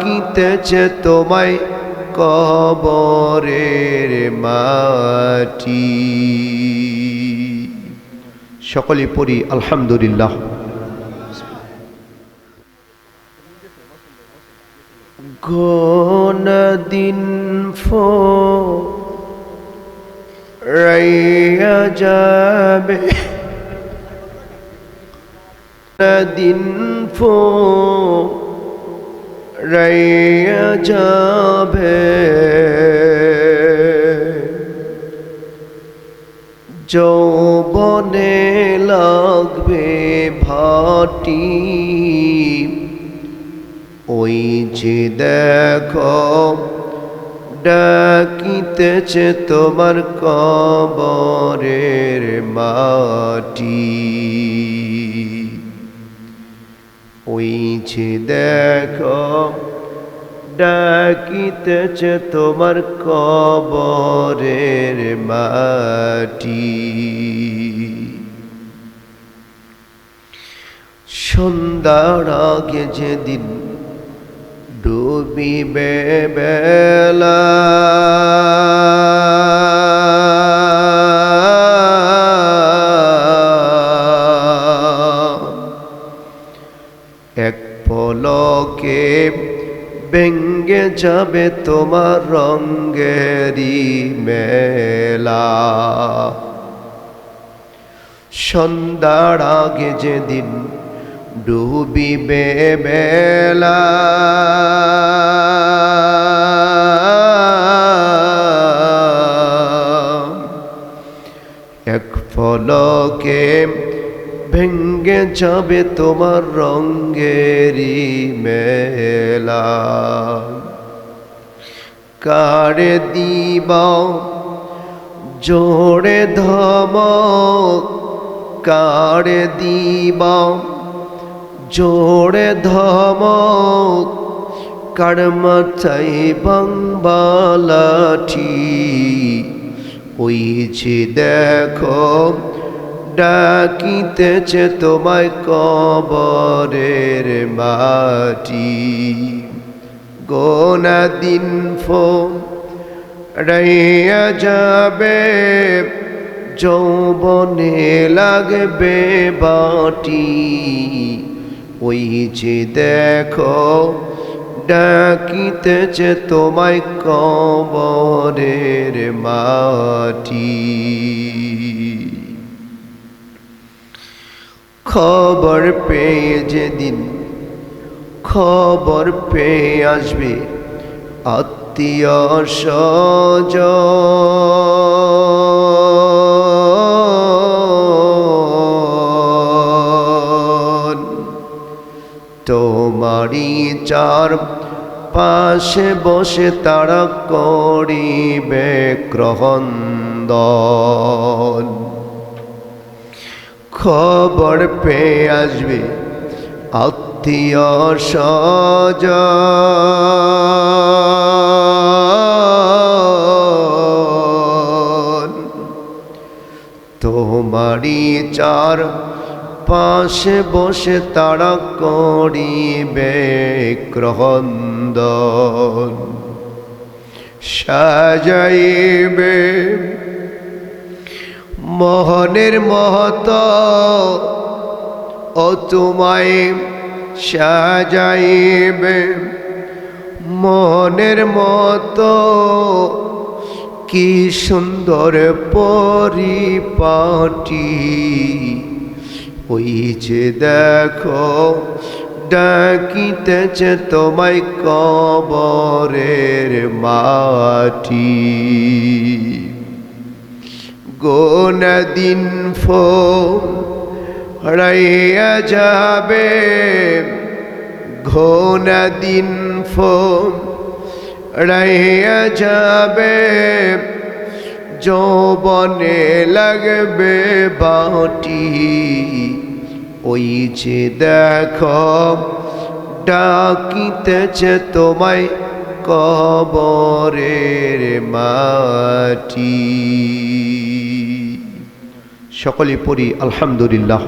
কিতেছে তোমায় কবরের মাটি। সকলে পড়ি আলহামদুলিল্লাহ। কোন দিন ফো রাইয়া যাবে দিন ফো রাইয়া যাবে যৌবনে লাগবে ভাটি ওই যে দেখো ডাকিতেছে তোমার কবরের মাটি যে দেখো ডাকিতেছে তোমার কবরের মাটি। সন্ধ্যার আগে যেদিন ডুবিবে বেলা পলকে ব্যঙ্গে যাবে তোমার রঙ্গেরি মেলা। সন্ধ্যার আগে যেদিন ডুবিবে বেলা। এক ফলকে ভেঙ্গে যাবে তোমার রঙ্গেরি মেলা। কারে দিব জোড়ে ধমক। কারে দিব জোড়ে ধমক। কার মাথায় বাংবালাঠি ওই যে দেখো ডাকিতেছে তোমায় কবরের মাটি। গোনা দিন ফো রাইয়া যাবে, যৌবনে লাগবে বাটি। ওই যে দেখো, ডাকিতেছে তোমায় কবরের মাটি। খবর পেয়ে যেদিন, খবর পেয়ে আসবে আত্মীয় সজ তোমারই চার পাশে বসে তারা করিবে গ্রহণ খবর পেয়ে আসবে আত্মীয় সজ তোমারই চার পাশে বসে তারা করিবে গ্রহণ সাজাইবে মোহনের মহত ও তোমায় সাজাইবে। মোহনের মত কি সুন্দর পরিপাটি। ওই যে দেখো, ডাকিতেছে তোমায় কবরের মাটি। গোনা দিন ফো রাইয়া যাবে? ঘোনা দিন ফো রাইয়া যাবে? যৌবনে লাগবে বাটি। ওই যে দেখো, ডাকিতেছে তোমায় কবরের মাটি। সকলে পড়ি আলহামদুলিল্লাহ।